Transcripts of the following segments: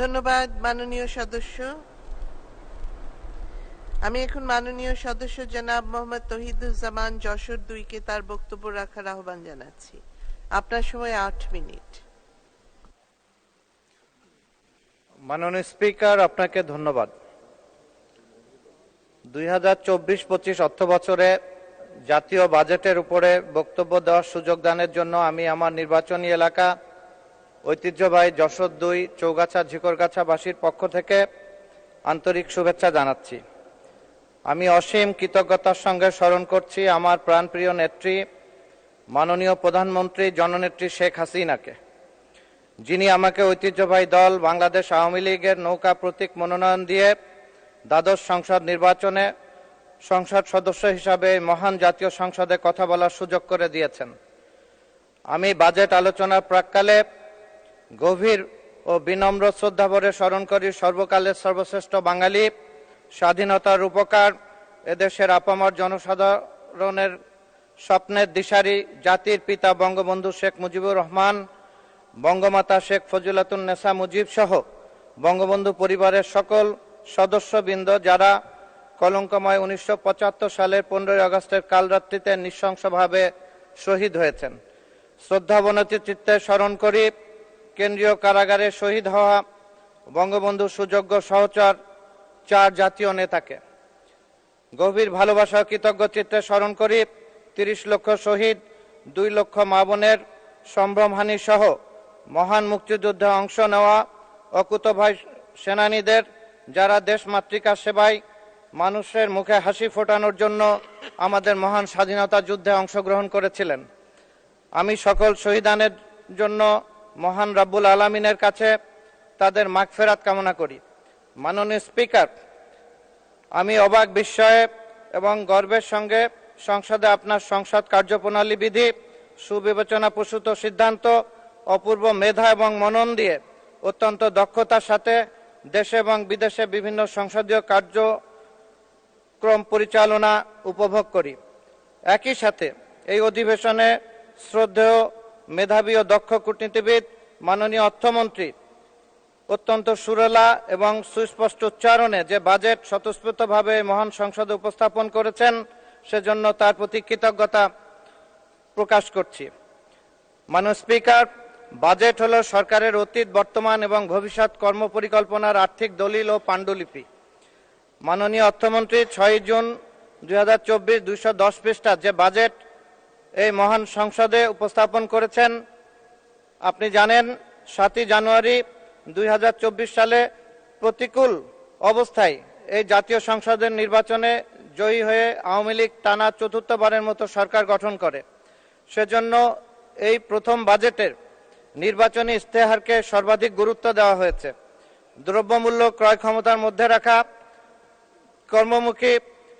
ধন্যবাদ, মাননীয় সদস্য। আমি এখন মাননীয় সদস্য জনাব মোহাম্মদ তহিদুজ্জামান যশোর দুইকে তার বক্তব্য রাখার আহ্বান জানাচ্ছি। আপনার সময় আট মিনিট। মাননীয় স্পিকার, আপনাকে ধন্যবাদ। দুই হাজার চব্বিশ পঁচিশ অর্থ বছরে জাতীয় বাজেটের উপরে বক্তব্য দেওয়ার সুযোগ দানের জন্য আমি আমার নির্বাচনী এলাকা ঐতিহ্যবাহী যশোর দুই চৌগাছা ঝিকরগাছাবাসীর পক্ষ থেকে আন্তরিক শুভেচ্ছা জানাচ্ছি। আমি অসীম কৃতজ্ঞতার সঙ্গে স্মরণ করছি আমার প্রাণপ্রিয় নেত্রী, মাননীয় প্রধানমন্ত্রী জননেত্রী শেখ হাসিনাকে। যিনি আমাকে ঐতিহ্যবাহী দল বাংলাদেশ আওয়ামী লীগের নৌকা প্রতীক মনোনয়ন দিয়ে দ্বাদশ সংসদ নির্বাচনে সংসদ সদস্য হিসাবে মহান জাতীয় সংসদে কথা বলার সুযোগ করে দিয়েছেন। আমি বাজেট আলোচনার প্রাককালে গভীর ও বিনম্র শ্রদ্ধাভরে স্মরণ করি সর্বকালের সর্বশ্রেষ্ঠ বাঙালি, স্বাধীনতার উপকার এদেশের আপামর জনসাধারণের স্বপ্নের দিশারি, জাতির পিতা বঙ্গবন্ধু শেখ মুজিবুর রহমান, বঙ্গমাতা শেখ ফজিলাতুন্নেসা মুজিব সহ বঙ্গবন্ধু পরিবারের সকল সদস্যবৃন্দ যারা কলঙ্কময় উনিশশো পঁচাত্তর সালের পনেরোই আগস্টের কালরাত্রিতে নৃশংসভাবে শহীদ হয়েছেন। শ্রদ্ধাবনতি চিত্তে স্মরণ করি কেন্দ্রীয় কারাগারে শহীদ হওয়া বঙ্গবন্ধু সুযোগ্য সহচর চার জাতীয় নেতাকে। গভীর ভালোবাসা কৃতজ্ঞ চিত্তে স্মরণ করি, তিরিশ লক্ষ শহীদ, দুই লক্ষ মা বোনের সম্ভ্রমহানি সহ মহান মুক্তিযুদ্ধে অংশ নেওয়া অকুতভাই সেনানীদের, যারা দেশ মাতৃকার সেবায় মানুষের মুখে হাসি ফোটানোর জন্য আমাদের মহান স্বাধীনতা যুদ্ধে অংশগ্রহণ করেছিলেন। আমি সকল শহীদানের জন্য মহান রাব্বুল আলমিনের কাছে তাদের মাগফেরাত কামনা করি। মাননীয় স্পিকার, আমি অবাক বিস্ময়ে এবং গর্বের সঙ্গে সংসদে আপনার সংসদ কার্যপ্রণালী বিধি, সুবিবেচনা প্রসূত সিদ্ধান্ত, অপূর্ব মেধা এবং মনন দিয়ে অত্যন্ত দক্ষতার সাথে দেশে এবং বিদেশে বিভিন্ন সংসদীয় কার্যক্রম পরিচালনা উপভোগ করি। একই সাথে এই অধিবেশনে শ্রদ্ধেয় মেধাবী ও দক্ষ কূটনীতিবিদ, মাননীয় অর্থমন্ত্রী। অত্যন্ত সুরেলা এবং সুস্পষ্ট উচ্চারণে যে বাজেট স্বতঃস্ফূর্তভাবে মহান সংসদে উপস্থাপন করেছেন, সেজন্য তার প্রতি কৃতজ্ঞতা প্রকাশ করছি। মাননীয় স্পিকার, বাজেট হল সরকারের অতীত, বর্তমান এবং ভবিষ্যৎ কর্মপরিকল্পনার আর্থিক দলিল ও পাণ্ডুলিপি। মাননীয় অর্থমন্ত্রী ছয় জুন দুই হাজার চব্বিশ দুইশো দশ পৃষ্ঠা যে বাজেট এই মহান সংসদে উপস্থাপন করেছেন, আপনি জানেন, সাতই জানুয়ারি দুই হাজার চব্বিশ সালে প্রতিকূল অবস্থায় এই জাতীয় সংসদের নির্বাচনে জয়ী হয়ে আওয়ামী লীগ টানা চতুর্থবারের মতো সরকার গঠন করে। সেজন্য এই প্রথম বাজেটের নির্বাচনী ইস্তেহারকে সর্বাধিক গুরুত্ব দেওয়া হয়েছে। দ্রব্যমূল্য ক্রয় ক্ষমতার মধ্যে রাখা, কর্মমুখী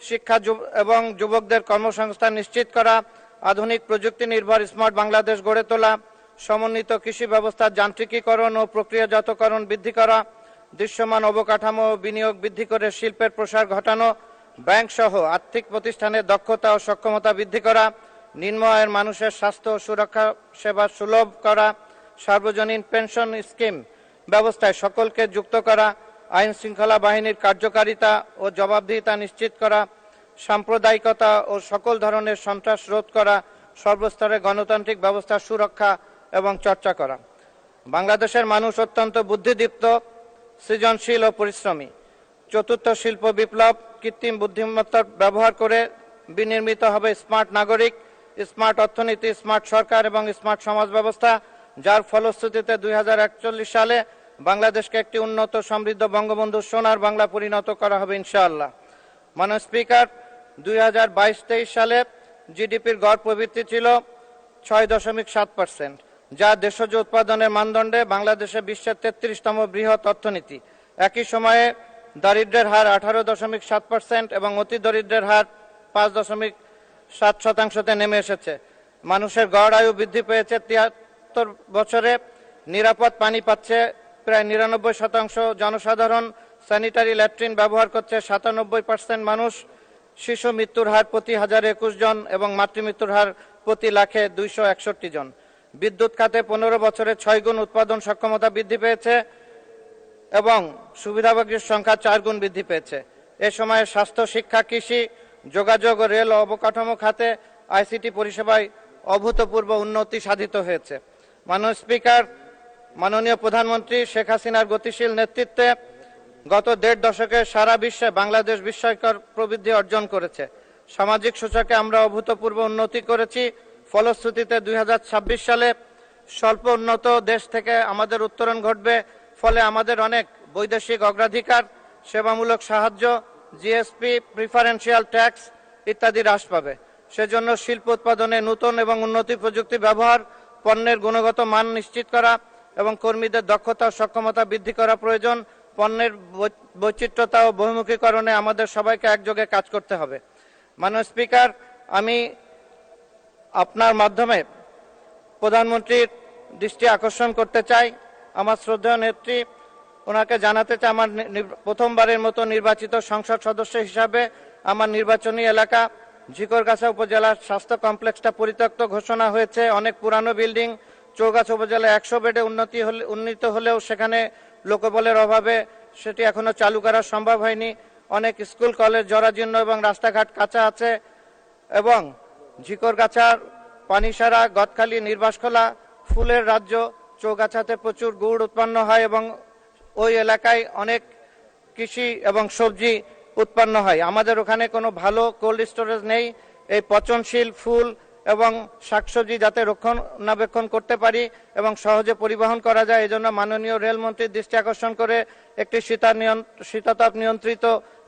শিক্ষা এবং যুবকদের কর্মসংস্থান নিশ্চিত করা আধুনিক প্রযুক্তি নির্ভর স্মার্ট বাংলাদেশ গড়ে তোলা, সমন্বিত কৃষি ব্যবস্থার যান্ত্রিকীকরণ ও প্রক্রিয়াজাতকরণ বৃদ্ধি করা, দৃশ্যমান অবকাঠামো বিনিয়োগ বৃদ্ধি করে শিল্পের প্রসার ঘটানো ব্যাংক সহ আর্থিক প্রতিষ্ঠানের দক্ষতা ও সক্ষমতা বৃদ্ধি করা নিম্ন আয়ের মানুষের স্বাস্থ্য ও সুরক্ষা সেবা সুলভ করা, সার্বজনীন পেনশন স্কিম ব্যবস্থায় সকলকে যুক্ত করা আইন শৃঙ্খলা বাহিনীর কার্যকারিতা ও জবাবদিহিতা নিশ্চিত করা সাম্প্রদায়িকতা ও সকল ধরনের সন্ত্রাস রোধ করা, সর্বস্তরে গণতান্ত্রিক ব্যবস্থার সুরক্ষা এবং চর্চা করা। বাংলাদেশের মানুষ অত্যন্ত বুদ্ধিদীপ্ত, সৃজনশীল ও পরিশ্রমী। চতুর্থ শিল্প বিপ্লব, কৃত্রিম বুদ্ধিমত্তার ব্যবহার করে বিনির্মিত হবে স্মার্ট নাগরিক, স্মার্ট অর্থনীতি, স্মার্ট সরকার এবং স্মার্ট সমাজ ব্যবস্থা, যার ফলশ্রুতিতে দুই হাজার একচল্লিশ সালে বাংলাদেশকে একটি উন্নত সমৃদ্ধ বঙ্গবন্ধু সোনার বাংলা পরিণত করা হবে ইনশাআল্লাহ। মাননীয় স্পিকার দুই হাজার বাইশ তেইশ সালে জিডিপির গড় প্রবৃদ্ধি ছিল ছয় দশমিক সাত পার্সেন্ট, যা দেশজ উৎপাদনের মানদণ্ডে বাংলাদেশে বিশ্বের তেত্রিশতম বৃহৎ অর্থনীতি। একই সময়ে দারিদ্র্যের হার আঠারো দশমিক সাত পার্সেন্ট এবং অতি দরিদ্রের হার পাঁচ দশমিক সাত শতাংশতে নেমে এসেছে। মানুষের গড় আয়ু বৃদ্ধি পেয়েছে তিয়াত্তর বছরে। নিরাপদ পানি পাচ্ছে প্রায় নিরানব্বই শতাংশ। জনসাধারণ স্যানিটারি ল্যাট্রিন ব্যবহার করছে সাতানব্বই পার্সেন্ট মানুষ। শিশু মৃত্যুর হার প্রতি হাজার একুশ জন এবং মাতৃমৃত্যুর হার প্রতি লাখে দুইশো একষট্টি জন। বিদ্যুৎ খাতে পনেরো বছরে ছয় গুণ উৎপাদন সক্ষমতা বৃদ্ধি পেয়েছে এবং সুবিধাভোগীর সংখ্যা চার গুণ বৃদ্ধি পেয়েছে। এ সময়ে স্বাস্থ্য, শিক্ষা, কৃষি, যোগাযোগ ও রেল অবকাঠামো খাতে আইসিটি পরিষেবায় অভূতপূর্ব উন্নতি সাধিত হয়েছে। মাননীয় স্পিকার, মাননীয় প্রধানমন্ত্রী শেখ হাসিনার গতিশীল নেতৃত্বে গত দেড় দশকে সারা বিশ্বে বাংলাদেশ বিস্ময়কর প্রবৃদ্ধি অর্জন করেছে। সামাজিক সূচকে আমরা অভূতপূর্ব উন্নতি করেছি। ফলশ্রুতিতে দুই হাজার ছাব্বিশ সালে স্বল্প উন্নত দেশ থেকে আমাদের উত্তরণ ঘটবে। ফলে আমাদের অনেক বৈদেশিক অগ্রাধিকার, সেবামূলক সাহায্য, জিএসপি প্রিফারেন্সিয়াল ট্যাক্স ইত্যাদি হ্রাস পাবে। সেজন্য শিল্প উৎপাদনে নতুন এবং উন্নতি প্রযুক্তি ব্যবহার, পণ্যের গুণগত মান নিশ্চিত করা এবং কর্মীদের দক্ষতা সক্ষমতা বৃদ্ধি করা প্রয়োজন। পণ্যের বৈ- বৈচিত্র্যতা ও বহুমুখীকরণে আমাদের সবাইকে একযোগে কাজ করতে হবে। মাননীয় স্পিকার, আমি আপনার মাধ্যমে প্রধানমন্ত্রীর দৃষ্টি আকর্ষণ করতে চাই। আমার শ্রদ্ধেয় নেত্রী, ওনাকে জানাতে চাই আমার প্রথমবারের মতো নির্বাচিত সংসদ সদস্য হিসাবে আমার নির্বাচনী এলাকা ঝিকরগাছা উপজেলার স্বাস্থ্য কমপ্লেক্সটা পরিত্যক্ত ঘোষণা হয়েছে। অনেক পুরানো বিল্ডিং, চৌগাছা উপজেলায় একশো বেডে উন্নতি হলে উন্নীত হলেও সেখানে লোকবলের অভাবে সেটি এখনও চালু করা সম্ভব হয়নি। অনেক স্কুল, কলেজ, জরাজীর্ণ এবং রাস্তাঘাট কাঁচা আছে এবং ঝিকরগাছার, পানিসারা, গদখালি, নির্বাসখোলা ফুলের রাজ্য চৌগাছাতে প্রচুর গুড় উৎপন্ন হয় এবং ওই এলাকায় অনেক কৃষি এবং সবজি উৎপন্ন হয়। আমাদের ওখানে কোনো ভালো কোল্ড স্টোরেজ নেই। এই পচনশীল ফুল এবং শাকসবজি যাতে রক্ষণাবেক্ষণ করতে পারি এবং সহজে পরিবহন করা যায়, এজন্য মাননীয় রেলমন্ত্রীর দৃষ্টি আকর্ষণ করে একটি শীতা শীতাতাপ নিয়ন্ত্রিত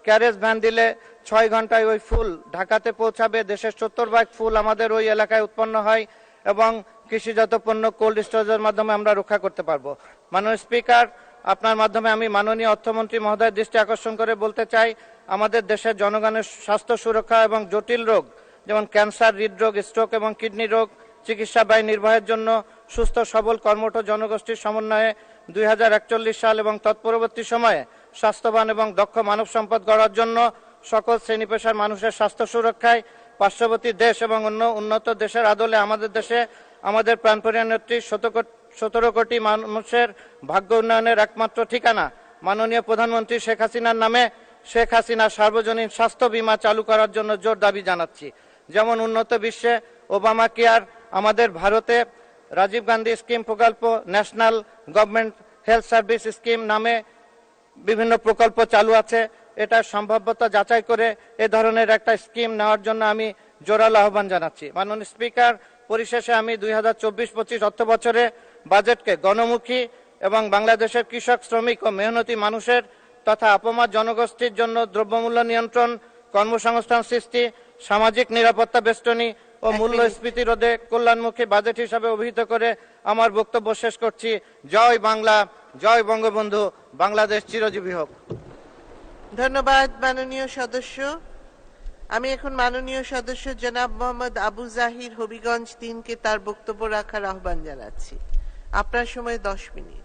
ক্যারেজ ভ্যান দিলে ছয় ঘন্টায় ওই ফুল ঢাকাতে পৌঁছাবে। দেশের সত্তর ভাগ ফুল আমাদের ওই এলাকায় উৎপন্ন হয় এবং কৃষিজাত পণ্য কোল্ড স্টোরেজের মাধ্যমে আমরা রক্ষা করতে পারব। মাননীয় স্পিকার, আপনার মাধ্যমে আমি মাননীয় অর্থমন্ত্রী মহোদয়ের দৃষ্টি আকর্ষণ করে বলতে চাই, আমাদের দেশের জনগণের স্বাস্থ্য সুরক্ষা এবং জটিল রোগ যেমন ক্যান্সার, হৃদরোগ স্ট্রোক এবং কিডনি রোগ চিকিৎসা ব্যয় নির্বাহের জন্য সুস্থ, সবল, কর্মঠ জনগোষ্ঠীর সমন্বয়ে দুই হাজার একচল্লিশ সাল এবং তৎপরবর্তী সময়ে স্বাস্থ্যবান এবং দক্ষ মানব সম্পদ গড়ার জন্য সকল শ্রেণি পেশার মানুষের স্বাস্থ্য সুরক্ষায় পার্শ্ববর্তী দেশ এবং অন্য উন্নত দেশের আদলে আমাদের দেশে আমাদের প্রাণপ্রিয় নেত্রী সতেরো কোটি মানুষের ভাগ্য উন্নয়নের একমাত্র ঠিকানা। মাননীয় প্রধানমন্ত্রী শেখ হাসিনার নামে শেখ হাসিনা সার্বজনীন স্বাস্থ্য বীমা চালু করার জন্য জোর দাবি জানাচ্ছি। যেমন উন্নত বিশ্বে ওবামা কেয়ার আমাদের ভারতে রাজীব গান্ধী স্কিম প্রকল্প, national government health service scheme নামে বিভিন্ন প্রকল্প চালু আছে। এটা সম্ভাব্যতা যাচাই করে এ ধরনের একটা স্কিম নেওয়ার জন্য আমি জোরালো আহ্বান জানাচ্ছি। মাননীয় স্পিকার, পরিশেষে আমি দুই হাজার চব্বিশ পঁচিশ অর্থ বছরে বাজেটকে গণমুখী এবং বাংলাদেশের কৃষক, শ্রমিক ও মেহনতি মানুষের তথা আপমা জনগোষ্ঠীর জন্য দ্রব্যমূল্য নিয়ন্ত্রণ, কর্মসংস্থান সৃষ্টি সামাজিক নিরাপত্তা বেষ্টনী ও মূল্যস্ফীতি রোধে কল্যাণমুখী বাজেট হিসাবে অভিহিত করে আমার বক্তব্য শেষ করছি। জয় বাংলা জয় বঙ্গবন্ধু বাংলাদেশ চিরজীবী হোক। ধন্যবাদ মাননীয় সদস্য। আমি এখন মাননীয় সদস্য জনাব মোহাম্মদ আবু জাহির হবিগঞ্জ তিনকে তার বক্তব্য রাখার আহ্বান জানাচ্ছি। আপনার সময় দশ মিনিট।